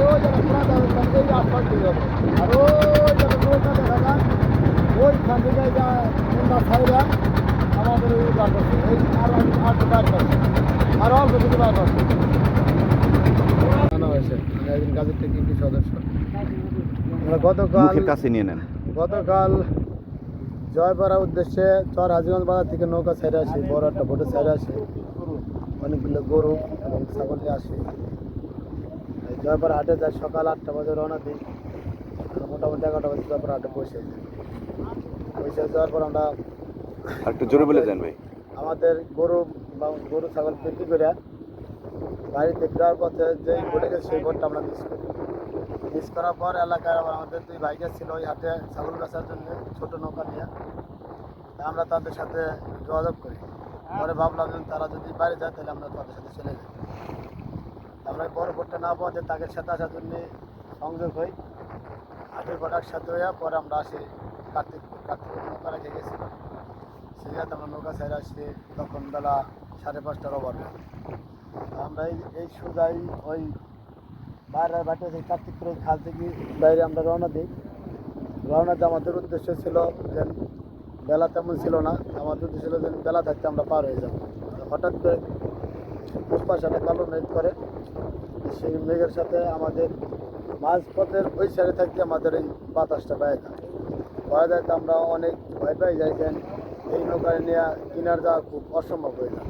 ওই যারা পুরাটা এই আশপাশ দিয়ে যাবে আর ওই নৌকা দেখা ওইখান থেকে কিছু বার করছে থেকে গতকাল কাছে নিয়ে নেন। গতকাল জয়পাড়া উদ্দেশ্যে চর হাজিগঞ্জ বাজার থেকে নৌকা ছেড়ে আসি, বড় একটা বোটে ছেড়ে আসি। অনেকগুলো গরু এবং ছাগল আসি। এই জয়পাড়া হাটে যাই সকাল আটটা বাজে রওনা দিই। মোটামুটি এগারোটা বাজে জয়পাড়া হাটে বসে যাই বসে যাওয়ার পর আমরা একটু জোরে বলে দেন ভাই। আমাদের গরু বা গরু ছাগল বিক্রি করে বাড়িতে ফেরার পথে যে বোটে গেছে সেই বোটটা আমরা মিস করি। মিস করার পর এলাকায় আবার আমাদের দুই ভাইকে ছিল ওই হাটে ছাগল বেচার জন্য ছোট নৌকা নিয়ে। আমরা তাদের সাথে যোগাযোগ করি। পরে ভাবলাম যে তারা যদি বাইরে যায় তাহলে আমরা তাদের সাথে চলে যাই। আমরা বড় বোটটা না পাওয়াতে তাকে সাথে আসার সংযোগ হই। হাটের কটার সাথে হয়ে পরে আমরা আসি কার্তিক কার্তিক নৌকা রেখে গেছিলাম। রাত আমরা নৌকা ছেড়ে আসছি তখন বেলা সাড়ে পাঁচটার ওভার আমরা এই এই সোজাই ওই বাইরের বাটে সেই কার্তিকপুরের খাল থেকে বাইরে আমরা রওনা দিই। রওনা আমাদের উদ্দেশ্য ছিল যে বেলা তেমন ছিল না। আমাদের উদ্দেশ্য ছিল যে বেলা থাকতে আমরা পার হয়ে যাব। হঠাৎ করে সাথে কালো মেঘ করে। সেই মেঘের সাথে আমাদের মাঝপথের ওই সাইডে থাকতে আমাদের এই বাতাসটা বেড়ে থাকে ভয় যাইতে আমরা অনেক ভয় পেয়ে যাই যে এই নৌকায় নিয়ে কিনার যাওয়া খুব অসম্ভব হয়ে যায়।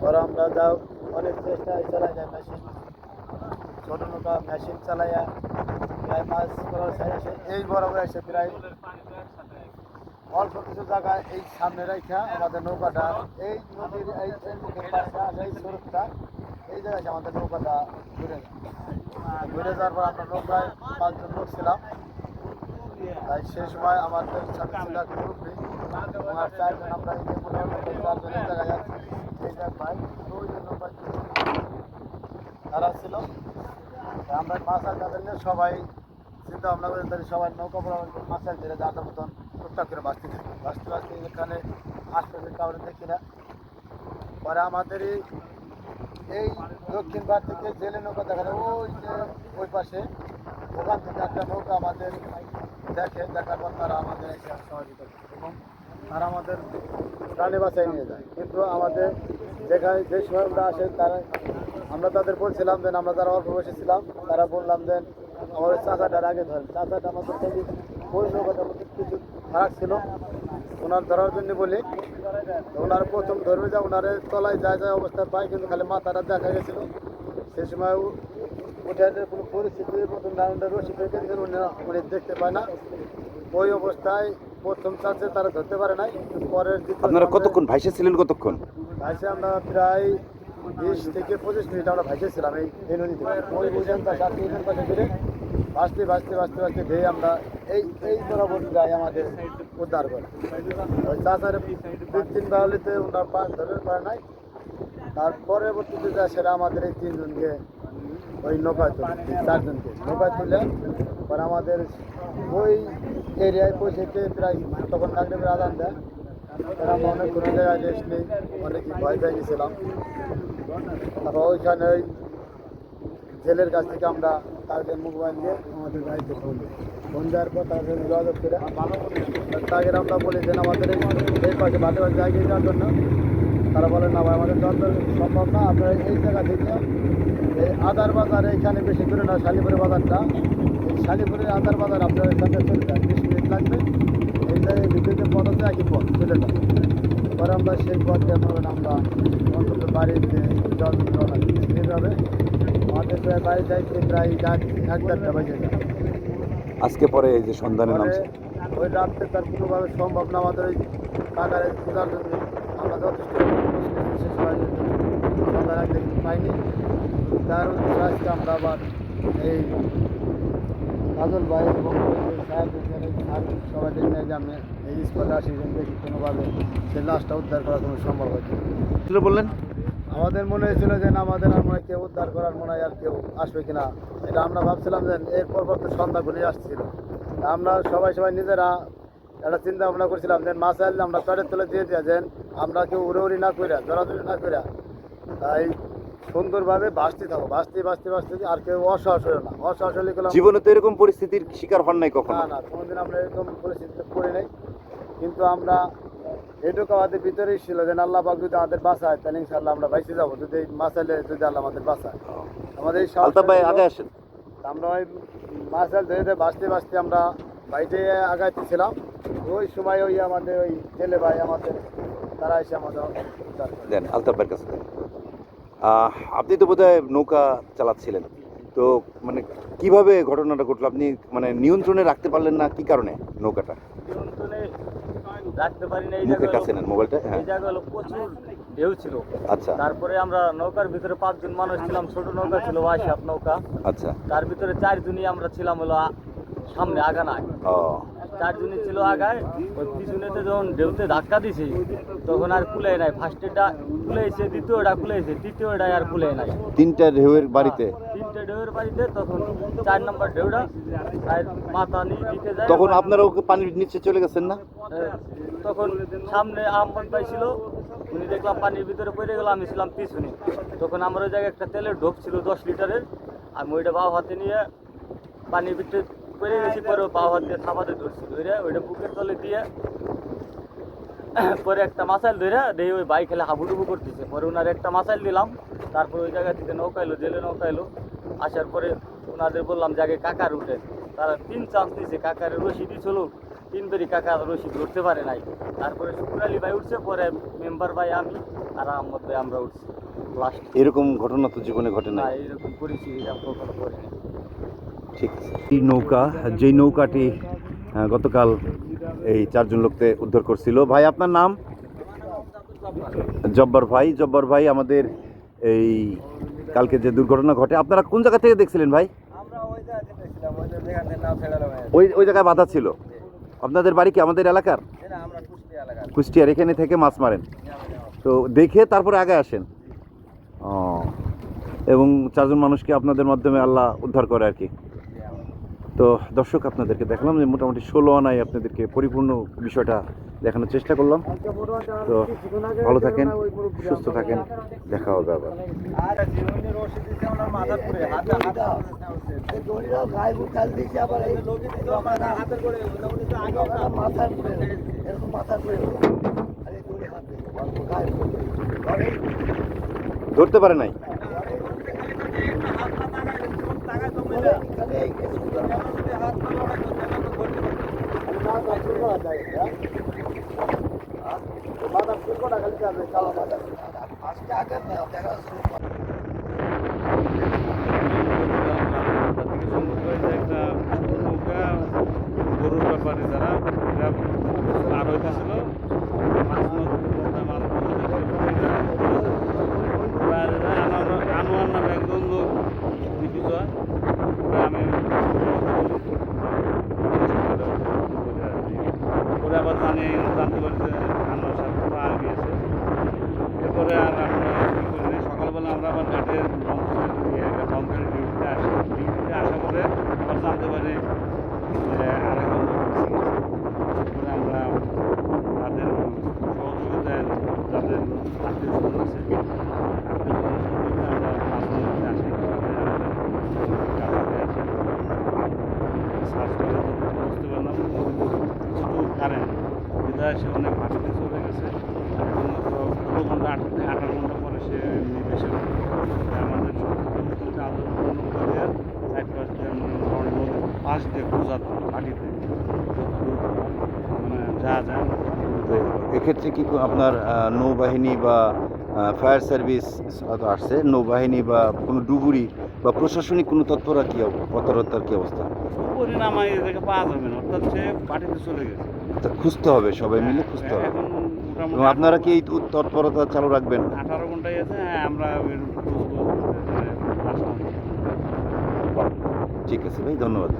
পরে আমরা যাও, অনেক চেষ্টা চালাই যায় মেশিন ছোটো নৌকা মেশিন চালাইয়া প্রায় মাছ করার এই বরাবর এসে প্রায় অল্প কিছু জায়গায় এই সামনে রেখা আমাদের নৌকাটা। এই নদীর এই মুখের পাশটা এই স্বরূপটা এই জায়গায় আমাদের নৌকাটা ঘুরে ঘুরে যাওয়ার পর আমরা নৌকায় পাঁচজন লোক ছিলাম। তাই সেই সময় আমাদের চারজন আমরা এই মোটামুটি চারজন জায়গায় আছি। তারা ছিল। আমরা মাছ সবাই চিন্তা ভাবনা করে সবাই নৌকা বরাবর মাছের ধরে যাওয়ার মতন টুকটাক করে বাঁচতে থাকি বাঁচতে বাঁচতে এখানে আশপাশে কাউরে দেখি না। পরে আমাদের এই দক্ষিণ ভাগ থেকে জেলে নৌকা দেখা যায়। ওই যে ওই পাশে, ওখান থেকে একটা নৌকা আমাদের দেখে, দেখার পর তারা আমাদের এসে সহযোগিতা করে এবং তারা আমাদের প্রাণে বাঁচাই নিয়ে যায়। কিন্তু আমাদের যেখানে যে সময় আমরা আসে, তারা, আমরা তাদের বলছিলাম যে আমরা যারা অল্প বয়সে ছিলাম, তারা বললাম যে আমাদের চাচাটার আগে ধরেন। চাচাটা আমাদের মধ্যে কিছু ফারাক ছিল ওনার ধরার জন্য বলি। ওনার প্রথম ধরবে যা ওনারে তলায় যায় যায় অবস্থা পায় কিন্তু খালি মাথাটা দেখা গেছিল। সেই সময় উ- উঠার কোনো পরিস্থিতির মতন ডাউনটা রশি ফেঁকে দিয়েছিল উনি উনি দেখতে পায় না। ওই অবস্থায় প্রথম চান্সে তারা ধরতে পারে নাই পরের আপনারা কতক্ষণ ভাইসে ছিলেন কতক্ষণ? ভাইসে আমরা প্রায় বিশ থেকে পঁচিশ মিনিট আমরা ভাইসেছিলাম এই এই নদীতে ওই পাশে আর তিনজন পাশে ফিরে ভাসতে ভাসতে ভাসতে ভাসতে ধেয়ে আমরা এই এই বরাবর গায়ে আমাদের উদ্ধার করে। ওই চাষার দুই, তিন বাউলিতে ওনার পা ধরে পারে নাই। তার পরবর্তীতে যা সেটা আমাদের এই তিনজনকে, ওই নৌকায় তুলে চারজনকে। নৌকায় তুলে পরে আমাদের ওই এরিয়ায় পৌঁছেতে প্রায় তখন নাগরিকের আদান দেয়। আমরা অনেক কোনো জায়গায় রেস্ট নেই অনেক ভয় পেয়ে গেছিলাম। তারপর ওইখানে ওই জেলের কাছ থেকে আমরা তাদের মোবাইল দিয়ে আমাদের গাড়িতে ফোন ফোন দেওয়ার পর তাদের যোগাযোগ করে তাকে আমরা বলি যে আমাদের এই পাশে বাটে বাটে জায়গায় যাওয়ার জন্য। তারা বলে, না ভাই, আমাদের যাওয়া সম্ভব না। আপনারা এই জায়গা থেকে এই আদার বাজার এইখানে বেশি করে না, শালিপুরের বাজারটা। এই শালিপুরের আদার বাজার আপনার এখানে চলে যায়। বিশ মিনিট লাগবে। জায়গায় ভিতরে পথ আছে একই পথ পরে আমরা সেই পথ দিয়ে আমরা আমরা অন্তত বাড়িতে জল এইভাবে আমাদের প্রায় বাড়ি যাইতে প্রায় রাত এক দেড়টা বাজে। আজকে পরে এই যে সন্ধানে নামছে। ওই রাত্রে তার কোনোভাবে সম্ভব না আমাদের ওই কাকারে খোঁজার জন্য আমরা যথেষ্ট শেষ হওয়ার জন্য সন্ধ্যা রাখতে পাইনি। তার উদ্দেশ্যে আজকে আমরা আবার এই কাজল ভাই এবং সাহেব সবাই নিয়ে যে আমি এই স্পটে আসি দেখি কোনোভাবে সেই লাশটা উদ্ধার করা কোনো সম্ভব হচ্ছে বললেন? আমাদের মনে হয়েছিল যে না আমাদের আর মনে কেউ উদ্ধার করার মনে হয় আর কেউ আসবে কিনা। এটা আমরা ভাবছিলাম যে এরপর পর তো সন্ধ্যা ঘুরে আসছিল। আমরা সবাই সবাই নিজেরা একটা চিন্তা ভাবনা করছিলাম যে মাছ আসলে আমরা চড়ের তুলে দিয়ে দিয়া যে আমরা কেউ উড়ে উড়ি না কইরা জড়াজড়ি না কইরা তাই সুন্দরভাবে বাঁচতে থাকো বাঁচতে বাঁচতে বাঁচতে আর কেউ অসাহস হলো না। অসাহস হলে গেলাম জীবনে তো এরকম পরিস্থিতির শিকার হন নাই কখনো। না না কোনোদিন আমরা এরকম পরিস্থিতিতে পড়ি নাই। কিন্তু আমরা এটুকু আমাদের ভিতরেই ছিল যে আল্লাহ পাক যদি আমাদের বাঁচায় তাহলে ইনশাল্লাহ আমরা বাইসে যাব। যদি এই মাসাইলে যদি আল্লাহ আমাদের বাঁচায়। আমাদের ভাই আগে আসেন। আমরা ওই মাসাইল ধরে ধরে বাঁচতে বাঁচতে আমরা বাইরে আগাইতেছিলাম। ওই সময় ওই আমাদের ওই ছেলে ভাই আমাদের তারা এসে আমাদের দেন আলতাফ কাছে আপনি তো বোধহয় নৌকা চালাচ্ছিলেন। তো মানে কীভাবে ঘটনাটা ঘটলো? আপনি মানে নিয়ন্ত্রণে রাখতে পারলেন না কি কারণে নৌকাটা? রাখতে পারি না এই মুখের কাছে নেন মোবাইলটা হ্যাঁ। এই জায়গা হলো প্রচুর ঢেউ ছিল। আচ্ছা। তারপরে আমরা নৌকার ভিতরে পাঁচজন মানুষ ছিলাম ছোট নৌকা ছিল বাইশাপ নৌকা। আচ্ছা। তার ভিতরে চারজনই আমরা ছিলাম হলো সামনে আগানায়। ও। চারজনই ছিল আগায় ওই পিছনেতে যখন ঢেউতে ধাক্কা দিছে তখন আর কুলে নাই। ফার্স্টেটা কুলেছে দ্বিতীয়টা কুলেছে তৃতীয়টা আর কুলে নাই। তিনটা ঢেউয়ের বাড়িতে? তিনটে ঢেউয়ের বাড়িতে তখন চার নম্বর ঢেউটা আর মাথা নিয়ে দিকে যায়। তখন আপনারা ওকে পানির নিচে চলে গেছেন না? হ্যাঁ, তখন সামনে আহমদ ভাই ছিল উনি দেখলাম পানির ভিতরে পড়ে গেল আমি ছিলাম পিছনে। তখন আমার ওই জায়গায় একটা তেলের ঢোক ছিল দশ লিটারের আমি ওইটা বাউ হাতে নিয়ে পানির ভিতরে পড়ে গেছি পরে বাউ হাত দিয়ে থাপাতে ধরছি ধরে ওইটা বুকের তলে দিয়ে পরে একটা মাসাইল ধরে দেখি ওই বাইক খেলে হাবুডুবু করতেছে। পরে ওনার একটা মাসাইল দিলাম তারপর ওই জায়গা থেকে নৌকা এলো জেলে নৌকা এলো। আসার পরে ওনাদের বললাম যে আগে কাকার উঠে। তারা তিন চান্স দিয়েছে কাকার রশি দিয়েছিল তিন বেরি কাকা রশি ধরতে পারে নাই। তারপরে শুকুর আলী ভাই উঠছে পরে মেম্বার ভাই আমি আর আহমদ ভাই আমরা উঠছি। লাস্ট এরকম ঘটনা তো জীবনে ঘটে না এইরকম পরিস্থিতি কখনো করিনি। ঠিক এই নৌকা, যেই নৌকাটি গতকাল এই চারজন লোককে উদ্ধার করছিল। ভাই, আপনার নাম? জব্বর ভাই। জব্বর ভাই, আমাদের এই কালকে যে দুর্ঘটনা ঘটে, আপনারা কোন জায়গা থেকে দেখছিলেন ভাই? ওই ওই জায়গায় বাধা ছিল। আপনাদের বাড়ি কি আমাদের এলাকার? কুষ্টিয়ার, এখানে থেকে মাছ মারেন। তো দেখে তারপরে আগে আসেন। ও, এবং চারজন মানুষকে আপনাদের মাধ্যমে আল্লাহ উদ্ধার করে আর কি। তো দর্শক, আপনাদেরকে দেখলাম যে মোটামুটি ষোলো আনায় আপনাদেরকে পরিপূর্ণ বিষয়টা দেখানোর চেষ্টা করলাম। তো ভালো থাকেন, সুস্থ থাকেন, দেখা হবে আবার। ধরতে পারে নাই। মাথা ফুলকো না খালি যাবে কালো মাথা আজকে আগে দেখা একটা নৌকা গরুর ব্যাপারে যারা এরা পার হইতেছিল মাছ নদীতে মাছ আনোয়ার নামে একজন লোক নিখোঁজ হয় ওরা আমি পরে আবার জানি জানতে পারি যে আনোয়ার সাহেব পাওয়া গিয়েছে এরপরে আর আমরা কী করি সকালবেলা আমরা আবার ঘাটের লঞ্চের ডিউটিতে আসি। ডিউটিতে আসা পরে আবার জানতে পারি যে missing আছে। তারপরে আমরা তাদের সহযোগিতায় যাদের আত্মীয় আছে, আত্মীয় স্বজন আসি। বুঝতে পারলাম। কারেন্ট। বিদায়, সে অনেক ভাষাতে চলে গেছে। এখন ষোলো ঘণ্টা, আট আঠারো ঘণ্টা পরে সে নির্দেশে আমাদের আন্দোলন করে চার পাঁচ দিয়ে পাঁচ দিয়ে। খোঁজাত মানে যা যায়। এক্ষেত্রে কি আপনার নৌবাহিনী বা ফায়ার সার্ভিস আসছে নৌবাহিনী বা কোনো ডুবুরি বা প্রশাসনিক কোনো তৎপরা কি তৎপরতার কি অবস্থা? পাওয়া যাবে না অর্থাৎ সে মাটিতে চলে গেছে। তা খুঁজতে হবে সবাই মিলে খুঁজতে হবে। এবং আপনারা কি এই তৎপরতা চালু রাখবেন? আঠারো ঘন্টায় আছে হ্যাঁ আমরা এর খুঁজবো যে লাস্ট ঠিক আছে ভাই ধন্যবাদ।